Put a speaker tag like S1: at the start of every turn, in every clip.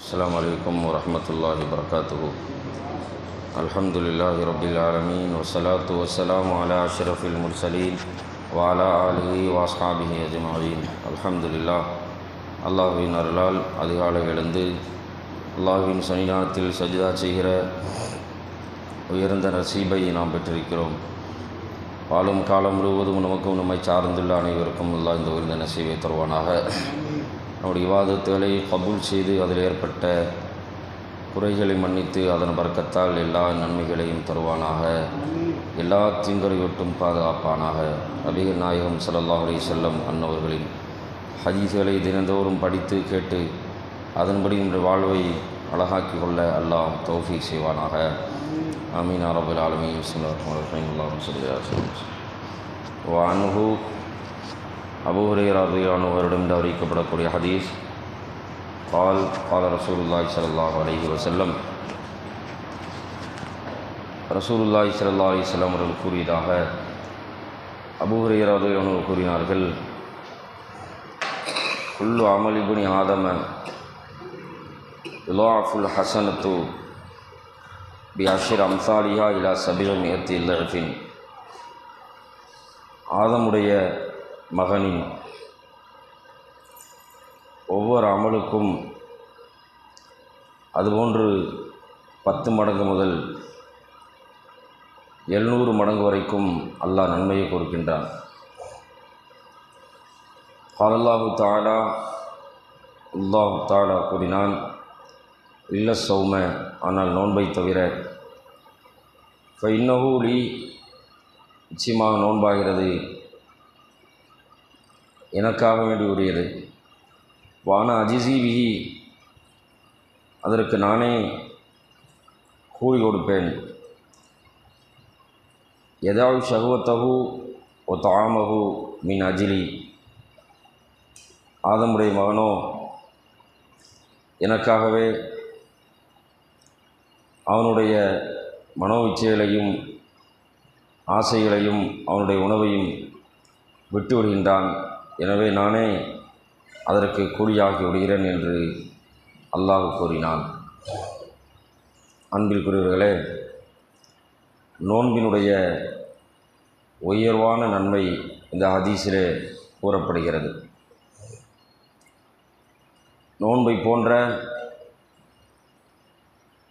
S1: السلام عليكم ورحمة الله وبركاته الحمد لله رب العالمين والصلاة والسلام على أشرف المرسلين وعلى آله وأصحابه أجمعين الحمد لله அல்லாஹுவின் அருளால் அதிகாலை எழுந்து அல்லாஹுவின் சன்னிதானத்தில் சஜிதா செய்கிற உயர்ந்த நசீபை நாம் பெற்றிருக்கிறோம் வாழும் காலம் முழுவதும் நமக்கும் நம்மை சார்ந்துள்ள அனைவருக்கும் அல்லாஹ் இந்த உயர்ந்த நசீபை தருவானாக நம்முடைய விவாதத்துகளை கபூல் செய்து அதில் ஏற்பட்ட குறைகளை மன்னித்து அதன் பறக்கத்தால் எல்லா நன்மைகளையும் தருவானாக. எல்லா தீங்கரை விட்டும் பாதுகாப்பானாக. நபிகள் நாயகம் ஸல்லல்லாஹு அலைஹி செல்லம் அன்னவர்களின் ஹதீஸ்களை தினந்தோறும் படித்து கேட்டு அதன்படி இன்று வாழ்வை அழகாக்கி கொள்ள அல்லாஹ் தௌஃபி செய்வானாக. அமீன் அரபுல் ஆலமீன். அல்லாஹ் சொல்லி வானுஹு அபுஹுரேராதியானவரிடம் அறிவிக்கப்படக்கூடிய ஹதீஸ். பால் கால ரசூலுல்லாய் சல்லாஹ் அலஹி வசல்லம் ரசூலுல்லாய் சல்லா அலிஸ்லாம் அவர்கள் கூறியதாக அபுஹுரேராதியானவர் கூறினார்கள். குல்லு அமலிபுனி ஆதம இலாஃபுல் ஹசனத்து பி அஷிர் அம்சாலியா இலா சபிலம் ஏத்தி இல்லத்தின் ஆதமுடைய மகனின் ஒவ்வொரு அமலுக்கும் அதுபோன்று பத்து மடங்கு முதல் எழுநூறு மடங்கு வரைக்கும் அல்லாஹ் நன்மையை கொடுக்கின்றான். காலல்லாஹு தாலா அல்லாஹு தாலா கூறினான் இல்ல சௌம ஆனால் நோன்பை தவிர இப்போ இன்னஹூலி நிச்சயமாக நோன்பாகிறது. எனக்காக வேண்டி உரியது. வான அஜிசிவிஹி அதற்கு நானே கூலி கொடுப்பேன் எதாவது ஷகுவத்தகு ஒ தாமகு மின் அஜிலி. ஆதமுடைய மகனோ எனக்காகவே அவனுடைய மனோ இச்சைகளையும் ஆசைகளையும் அவனுடைய உணவையும் விட்டு விடுகின்றான் எனவே நானே அதற்கு கூலியாகி விடுகிறேன் என்று அல்லாஹ் கூறினான். அன்பிற்குரியவர்களே நோன்பினுடைய உயர்வான நன்மை இந்த ஹதீஸிலே கூறப்படுகிறது. நோன்பை போன்ற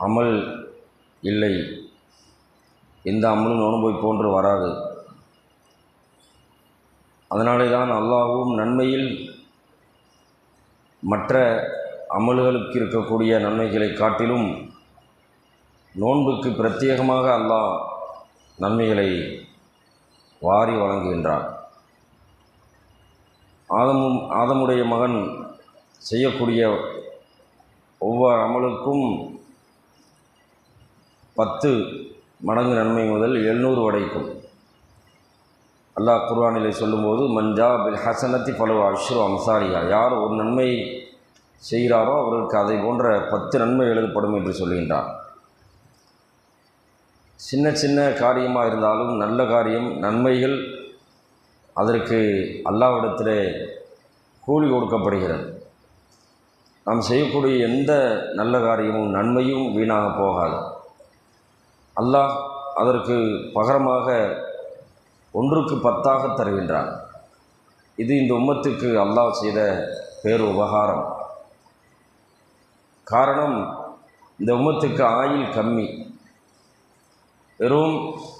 S1: அமல் இல்லை. எந்த அமலும் நோன்பை போன்று வராது. அதனாலே தான் அல்லாஹும் நன்மையில் மற்ற அமல்களுக்கு இருக்கக்கூடிய நன்மைகளை காட்டிலும் நோன்புக்கு பிரத்யேகமாக அல்லாஹ் நன்மைகளை வாரி வழங்குகின்றான். ஆதமும் ஆதமுடைய மகன் செய்யக்கூடிய ஒவ்வொரு அமலுக்கும் பத்து மடங்கு நன்மை முதல் எழுநூறு வரைக்கும். அல்லாஹ் குர்வானிலே சொல்லும்போது மஞ்சா பில் ஹசனத்தி பலவ அஷ்ரு அம்சாரியா யார் ஒரு நன்மை செய்கிறாரோ அவர்களுக்கு அதை போன்ற பத்து நன்மை எழுதப்படும் என்று சொல்கின்றார் சின்ன சின்ன காரியமாக இருந்தாலும் நல்ல காரியம் நன்மைகள் அதற்கு அல்லாவிடத்தில் கூலி கொடுக்கப்படுகிறது. நாம் செய்யக்கூடிய எந்த நல்ல காரியமும் நன்மையும் வீணாக போகாது. அல்லாஹ் அதற்கு பகரமாக ஒன்றுக்கு பத்தாக தருகின்றான். இது இந்த உம்மத்துக்கு அல்லாஹ் செய்த பேர் உபகாரம் காரணம் இந்த உம்மத்துக்கு ஆயில் கம்மி. வெறும்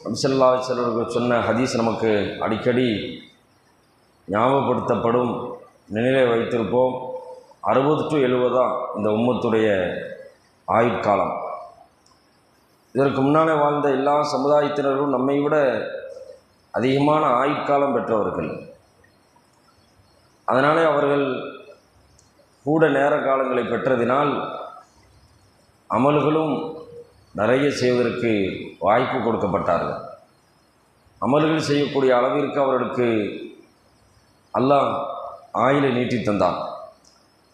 S1: அம்சல்லா செல்வர்கள் சொன்ன ஹதீஸ் நமக்கு அடிக்கடி ஞாபகப்படுத்தப்படும். நினைவை வைத்திருப்போம். அறுபது டு எழுபதா இந்த உம்மத்துடைய ஆயுட்காலம். இதற்கு முன்னாலே வாழ்ந்த எல்லா சமுதாயத்தினரும் நம்மை விட அதிகமான ஆயுட்காலம் பெற்றவர்கள். அதனாலே அவர்கள் கூட நேர காலங்களை பெற்றதினால் அமல்களும் நிறைய செய்வதற்கு வாய்ப்பு கொடுக்கப்பட்டார்கள். அமல்கள் செய்யக்கூடிய அளவிற்கு அவர்களுக்கு அல்லாஹ் ஆயிலை நீட்டி தந்தான்.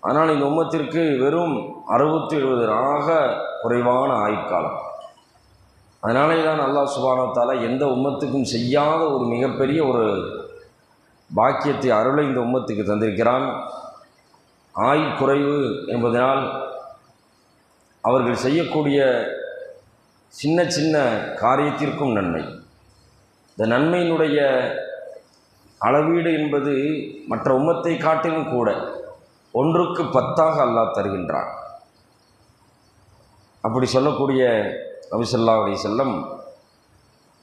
S1: ஆனால் இந்த உம்மத்திற்கு வெறும் அறுபத்தி எழுபது ஆக குறைவான ஆயுட்காலம். அதனாலே தான் அல்லாஹ் சுபானத்தால் எந்த உம்மத்துக்கும் செய்யாத ஒரு மிகப்பெரிய ஒரு பாக்கியத்தை அருளை இந்த உம்மத்துக்கு தந்திருக்கிறான். ஆயுள் குறைவு என்பதனால் அவர்கள் செய்யக்கூடிய சின்ன சின்ன காரியத்திற்கும் நன்மை. இந்த நன்மையினுடைய அளவீடு என்பது மற்ற உம்மத்தை காட்டிலும் கூட ஒன்றுக்கு பத்தாக அல்லாஹ் தருகின்றான். அப்படி சொல்லக்கூடிய நபிசல்லா அலி செல்லம்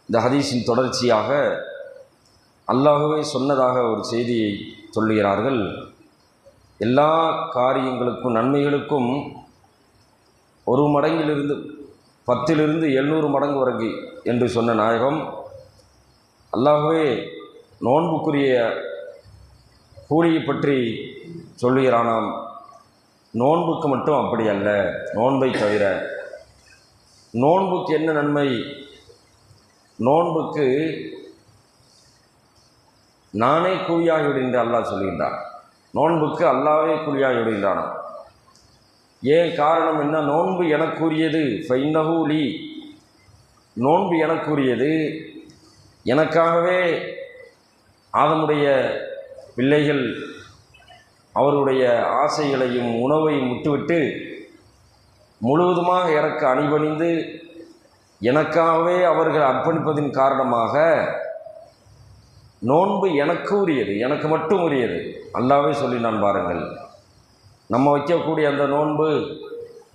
S1: இந்த ஹதீஸின் தொடர்ச்சியாக அல்லாஹுவே சொன்னதாக ஒரு செய்தியை சொல்லுகிறார்கள். எல்லா காரியங்களுக்கும் நன்மைகளுக்கும் ஒரு மடங்கிலிருந்து பத்திலிருந்து எழுநூறு மடங்கு வரைக்கு என்று சொன்ன நாயகம் அல்லாகவே நோன்புக்குரிய கூலியை பற்றி சொல்லுகிறானாம். நோன்புக்கு மட்டும் அப்படி அல்ல நோன்பை தவிர நோன்புக்கு என்ன நன்மை? நோன்புக்கு நானே கூலியாகிவிடு விடுகின்ற அல்லாஹ் சொல்கின்றான். நோன்புக்கு அல்லாவே கூலியாகி விடுகின்றான் ஏன் காரணம் என்ன? நோன்பு எனக்குரியது. ஃபைன்னஹூலி நோன்பு எனக்குரியது. எனக்காகவே ஆதமுடைய பிள்ளைகள் அவருடைய ஆசைகளையும் உணவையும் விட்டுவிட்டு முழுவதுமாக எனக்கு அணிபணிந்து எனக்காகவே அவர்கள் அர்ப்பணிப்பதின் காரணமாக நோன்பு எனக்கு உரியது எனக்கு மட்டும் உரியது. அல்லாவே சொல்லி நான் பாருங்கள். நம்ம வைக்கக்கூடிய அந்த நோன்பு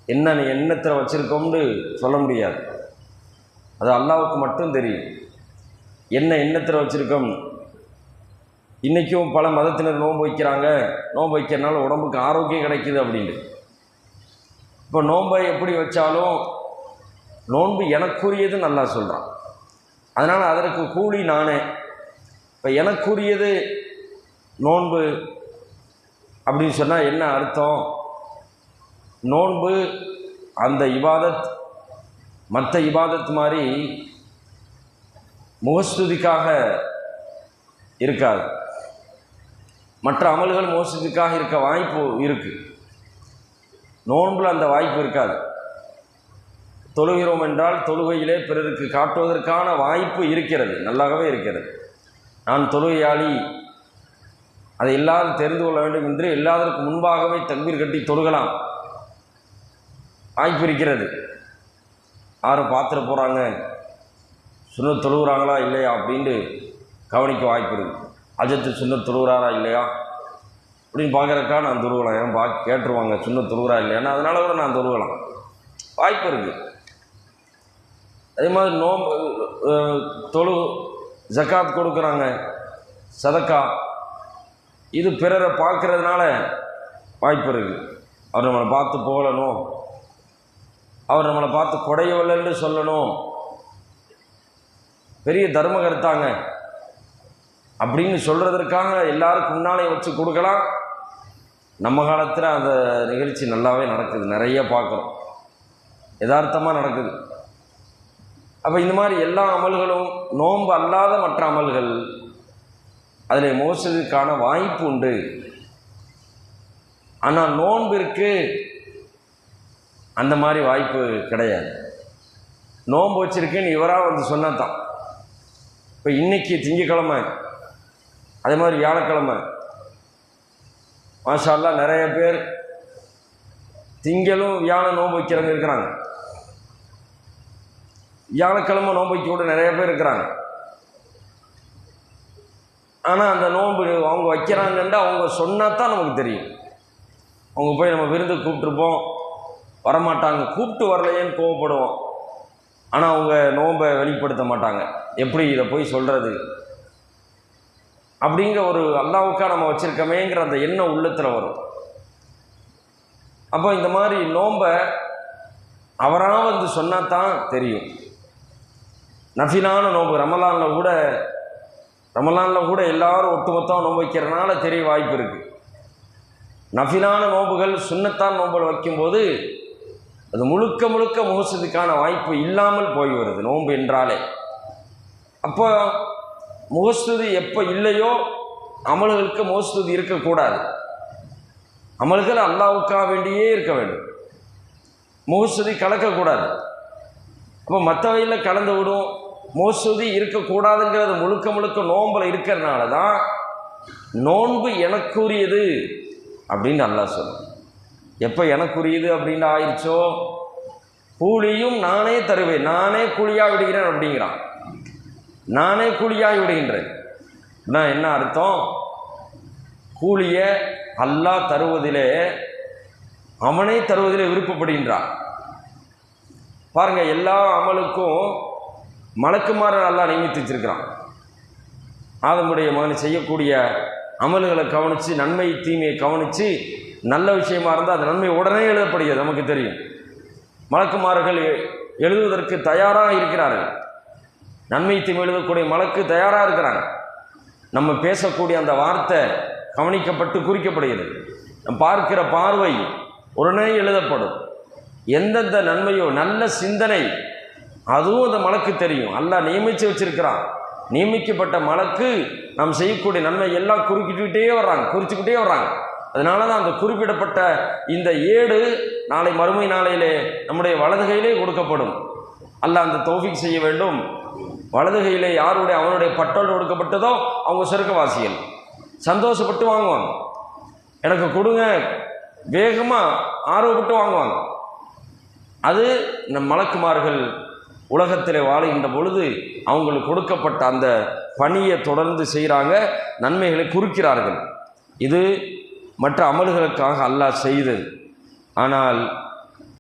S1: என்ன எண்ணத்தில் வச்சுருக்கோம்னு சொல்ல முடியாது. அது அல்லாவுக்கு மட்டும் தெரியும். என்ன எண்ணத்தில் வச்சுருக்கோம்? இன்றைக்கும் பல மதத்தினர் நோன்பு வைக்கிறாங்க. நோன்பு வைக்கிறனால உடம்புக்கு ஆரோக்கியம் கிடைக்குது அப்படின்னு இப்போ நோன்பை எப்படி வச்சாலும் நோன்பு எனக்குரியது நல்லா சொல்கிறான் அதனால் அதற்கு கூலி நானே. இப்போ எனக்குரியது நோன்பு அப்படின்னு சொன்னால் என்ன அர்த்தம்? நோன்பு அந்த இபாதத் மற்ற இபாதத் மாதிரி முகஸ்துதிக்காக இருக்காது. மற்ற அமல்கள் முகஸ்துதிக்காக இருக்க வாய்ப்பு இருக்குது நோன்பில் அந்த வாய்ப்பு இருக்காது. தொழுகிறோம் என்றால் தொழுகையிலே பிறருக்கு காட்டுவதற்கான வாய்ப்பு இருக்கிறது நல்லாகவே இருக்கிறது. நான் தொழுகையாளி அதை எல்லாரும் தெரிந்து கொள்ள வேண்டும் என்று எல்லாதற்கு முன்பாகவே தக்பீர் கட்டி தொழுகலாம். வாய்ப்பு இருக்கிறது. யாரும் பார்த்துட போகிறாங்க சுண்ணத் தொழுகிறாங்களா இல்லையா அப்படின்ட்டு கவனிக்க வாய்ப்பு இருக்குது அஜத்து சுண்ணத் தொழுகிறாரா இல்லையா? அப்படின்னு பார்க்குறக்கா நான் துருவலாம். ஏன் பா கேட்டுருவாங்க சின்ன தொழுகிறா இல்லையானா அதனால கூட நான் துருவலாம். வாய்ப்பு இருக்குது அதே மாதிரி நோம்பு தொழு ஜக்காத் கொடுக்குறாங்க. சதக்கா. இது பிறரை பார்க்குறதுனால வாய்ப்பு இருக்குது அவர் நம்மளை பார்த்து போகலணும் அவர் நம்மளை பார்த்து குடையவில்லைன்னு சொல்லணும். பெரிய தர்ம கருத்தாங்க. அப்படின்னு சொல்கிறதற்காக எல்லாருக்கும் முன்னாலே வச்சு கொடுக்கலாம். நம்ம காலத்தில் அந்த நிகழ்ச்சி நல்லாவே நடக்குது. நிறைய பார்க்குறோம் யதார்த்தமாக நடக்குது. அப்போ இந்த மாதிரி எல்லா அமல்களும் நோன்பு அல்லாத மற்ற அமல்கள் அதில் மோசடிக்கான வாய்ப்பு உண்டு. ஆனால் நோன்பிற்கு அந்த மாதிரி வாய்ப்பு கிடையாது. நோன்பு வச்சிருக்கேன்னு இவராக வந்து சொன்னதான் இப்போ இன்றைக்கி திங்கக்கிழமை அதே மாதிரி வியாழக்கிழமை மாஷால்லாம் நிறைய பேர் திங்களும் வியாழன் நோன்பு வைக்கிறவங்க இருக்கிறாங்க. வியாழக்கிழமை நோன்பு வைக்க கூட நிறைய பேர் இருக்கிறாங்க. ஆனால் அந்த நோன்பு அவங்க வைக்கிறாங்கன்ட்டு அவங்க சொன்னால் தான் நமக்கு தெரியும். அவங்க போய் நம்ம விருந்து கூப்பிட்ருப்போம் வரமாட்டாங்க. கூப்பிட்டு வரலையேன்னு கோவப்படுவோம். ஆனால் அவங்க நோன்பை வெளிப்படுத்த மாட்டாங்க. எப்படி இதை போய் சொல்கிறது அப்படிங்கிற ஒரு அல்லாவுக்காக நம்ம வச்சுருக்கமேங்கிற அந்த எண்ணம் உள்ளத்தில் வரும். அப்போ இந்த மாதிரி நோம்பை அவராக வந்து சொன்னால் தான் தெரியும். நஃபிலான நோம்பு ரமலானில் கூட ரமலானில் கூட எல்லாரும் ஒட்டுமொத்தம் நோம்பு வைக்கிறனால தெரிய வாய்ப்பு இருக்குது நஃபிலான நோம்புகள் சுண்ணத்தான் நோன்புகள் வைக்கும்போது அது முழுக்க முழுக்க முகசதுக்கான வாய்ப்பு இல்லாமல் போய் வருது நோன்பு என்றாலே. அப்போ முகஸ்துதி எப்போ இல்லையோ அமல்களுக்கு முகஸ்துதி இருக்கக்கூடாது. அமல்கள் அல்லாவுக்காக வேண்டியே இருக்க வேண்டும். முகஸ்துதி கலக்கக்கூடாது. அப்போ மற்றவையில் கலந்து விடும். மோசுதி இருக்கக்கூடாதுங்கிறது முழுக்க முழுக்க நோம்பில் இருக்கிறனால தான் நோன்பு எனக்குரியது அப்படின்னு நல்லா சொல்லும் எப்போ எனக்குரியது அப்படின்னு ஆயிடுச்சோ? கூலியும் நானே தருவேன். நானே கூலியாக விடுகிறேன் அப்படிங்கிறான். நானே கூலியாகி விடுகின்றேன். நான் என்ன அர்த்தம்? கூலியை அல்லாஹ் தருவதிலே அவனை தருவதிலே விருப்பப்படுகின்றான். பாருங்கள் எல்லா அமலுக்கும் மலக்குமாரை நல்லா நியமித்து வச்சிருக்கிறான். ஆதமுடைய மகன் செய்யக்கூடிய அமல்களை கவனித்து நன்மை தீமையை கவனித்து நல்ல விஷயமா இருந்தால் அந்த நன்மை உடனே எழுதப்படுகிறது நமக்கு தெரியும். மலக்குமார்கள் எ- எழுதுவதற்கு தயாராக இருக்கிறார்கள். நன்மை தீமை எழுதக்கூடிய மலக்கு தயாராக இருக்கிறாங்க. நம்ம பேசக்கூடிய அந்த வார்த்தை கவனிக்கப்பட்டு குறிக்கப்படுகிறது. பார்க்கிற பார்வை உடனே எழுதப்படும். எந்தெந்த நன்மையோ நல்ல சிந்தனை அதுவும் அந்த மலக்கு தெரியும். அல்லாஹ் நியமித்து வச்சிருக்கிறான். நியமிக்கப்பட்ட மலக்கு நாம் செய்யக்கூடிய நன்மை எல்லாம் குறுக்கிட்டுக்கிட்டே வர்றாங்க குறிச்சுக்கிட்டே வர்றாங்க. அதனால தான் அந்த குறிப்பிடப்பட்ட இந்த ஏடு நாளை மறுமை நாளையிலே நம்முடைய வலதுகையிலே கொடுக்கப்படும். அல்ல அந்த தோஃபிக் செய்ய வேண்டும். வலதுகையிலே யாருடைய அவனுடைய பட்டோல் கொடுக்கப்பட்டதோ அவங்க சொர்க்கவாசிகள். சந்தோஷப்பட்டு வாங்குவாங்க. எனக்கு கொடுங்க. வேகமாக ஆர்வப்பட்டு வாங்குவாங்க. அது நம் மலக்குமார்கள் உலகத்தில் வாழுகின்ற பொழுது அவங்களுக்கு கொடுக்கப்பட்ட அந்த பணியை தொடர்ந்து செய்கிறாங்க நன்மைகளை குறிக்கிறார்கள். இது மற்ற அமல்களுக்காக அல்லாஹ் செய்தது. ஆனால்